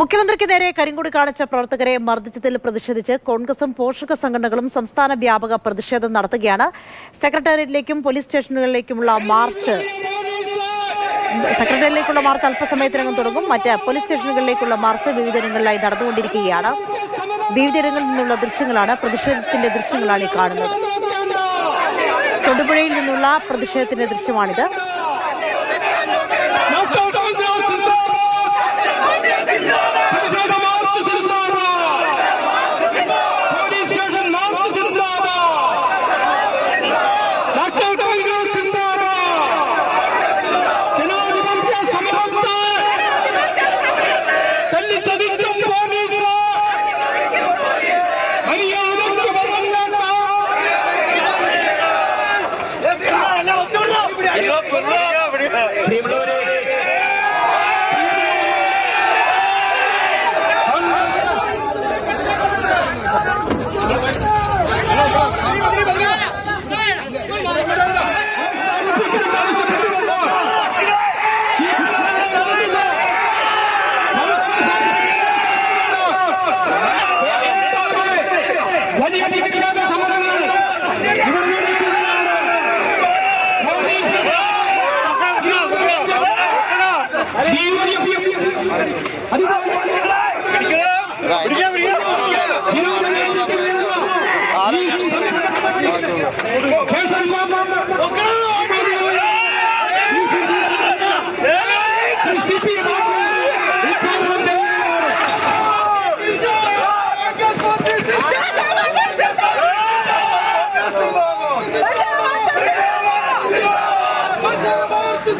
മുഖ്യമന്ത്രിക്ക് നേരെ കരിങ്കൊടി കാണിച്ച പ്രവർത്തകരെ മർദ്ദിച്ചതിൽ പ്രതിഷേധിച്ച് കോൺഗ്രസും പോഷക സംഘടനകളും സംസ്ഥാന വ്യാപക പ്രതിഷേധം നടത്തുകയാണ്. സെക്രട്ടേറിയറ്റിലേക്കും പോലീസ് സ്റ്റേഷനുകളിലേക്കുമുള്ള മാർച്ച് സെക്രട്ടേറിയറ്റിലേക്കുള്ള മാർച്ച് അല്പസമയത്തിനകം തുടങ്ങും. മറ്റ് പോലീസ് സ്റ്റേഷനുകളിലേക്കുള്ള മാർച്ച് വിവിധയിടങ്ങളിലായി നടന്നുകൊണ്ടിരിക്കുകയാണ്. വിവിധയിടങ്ങളിൽ നിന്നുള്ള ദൃശ്യങ്ങളാണ് പ്രതിഷേധത്തിന്റെ ദൃശ്യങ്ങളാണ് ഈ കാണുന്നത്. തൊടുപുഴയിൽ നിന്നുള്ള പ്രതിഷേധത്തിന്റെ ദൃശ്യമാണിത്. வழியடிக்காத சமரங்கள் இவர்கள்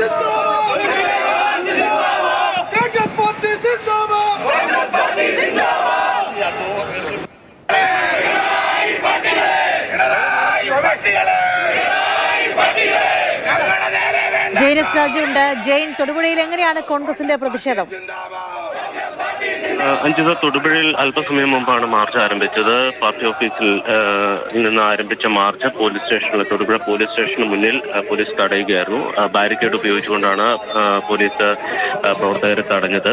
Let's go! ജെയിനസ് രാജു ഉണ്ട് ജെയിൻ തൊടുപുഴയിൽ എങ്ങനെയാണ് കോൺഗ്രസിന്റെ പ്രതിഷേധം? അഞ്ചിത തൊടുപുഴയിൽ അല്പസമയം മുമ്പാണ് മാർച്ച് ആരംഭിച്ചത്. പാർട്ടി ഓഫീസിൽ നിന്ന് ആരംഭിച്ച മാർച്ച് പോലീസ് സ്റ്റേഷനിൽ തൊടുപുഴ പോലീസ് സ്റ്റേഷന് മുന്നിൽ പോലീസ് തടയുകയായിരുന്നു. ബാരിക്കേഡ് ഉപയോഗിച്ചുകൊണ്ടാണ് പോലീസ് പ്രവർത്തകരെ തടഞ്ഞത്.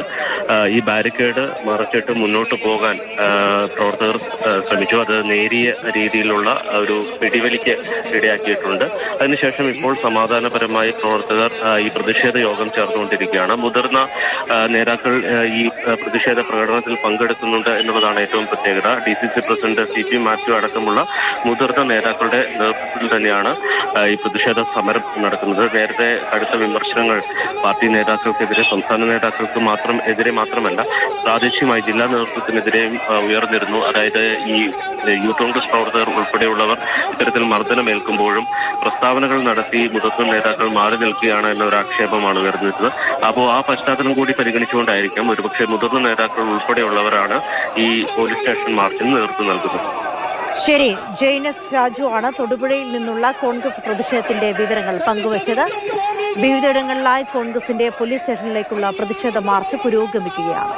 ഈ ബാരിക്കേഡ് മറച്ചിട്ട് മുന്നോട്ട് പോകാൻ പ്രവർത്തകർ ശ്രമിച്ചു. അത് നേരിയ രീതിയിലുള്ള ഒരു പിടിവലിക്ക് ഇടയാക്കിയിട്ടുണ്ട്. അതിനുശേഷം ഇപ്പോൾ സമാധാനപരമായി പ്രവർത്തകർ ഈ പ്രതിഷേധ യോഗം ചേർന്നുകൊണ്ടിരിക്കുകയാണ്. മുതിർന്ന നേതാക്കൾ ഈ പ്രതിഷേധ പ്രകടനത്തിൽ പങ്കെടുക്കുന്നുണ്ട് എന്നുള്ളതാണ് ഏറ്റവും പ്രത്യേകത. D C C president C P Mathew അടക്കമുള്ള മുതിർന്ന നേതാക്കളുടെ നേതൃത്വത്തിൽ തന്നെയാണ് ഈ പ്രതിഷേധ സമരം നടക്കുന്നത്. നേരത്തെ കടുത്ത വിമർശനങ്ങൾ പാർട്ടി നേതാക്കൾക്കെതിരെ സംസ്ഥാന നേതാക്കൾക്ക് മാത്രം എതിരെ മാത്രമല്ല പ്രാദേശികമായി ജില്ലാ നേതൃത്വത്തിനെതിരെയും ഉയർന്നിരുന്നു. അതായത് ഈ യൂത്ത് കോൺഗ്രസ് പ്രവർത്തകർ ഉൾപ്പെടെയുള്ളവർ ഇത്തരത്തിൽ മർദ്ദനമേൽക്കുമ്പോഴും പ്രസ്താവനകൾ നടത്തി മുതിർന്ന നേതാക്കൾ മാറി നിൽക്കുകയാണ് എന്നൊരു ആക്ഷേപമാണ് ഉയർന്നിരുന്നത്. അപ്പോൾ ആ പശ്ചാത്തലം കൂടി പരിഗണിച്ചുകൊണ്ടായിരിക്കാം ഒരുപക്ഷെ മുതിർന്ന നേതാക്കൾ ഉൾപ്പെടെയുള്ളവരാണ് ഈ പോലീസ് സ്റ്റേഷൻ മാർച്ചിന് നേതൃത്വം നൽകുന്നത്. ശരി ജെയിനസ് രാജു ആണ് തൊടുപുഴയിൽ നിന്നുള്ള കോൺഗ്രസ് പ്രതിഷേധത്തിന്റെ വിവരങ്ങൾ പങ്കുവച്ചത്. വിവിധയിടങ്ങളിലായി കോൺഗ്രസിന്റെ പോലീസ് സ്റ്റേഷനിലേക്കുള്ള പ്രതിഷേധ മാർച്ച് പുരോഗമിക്കുകയാണ്.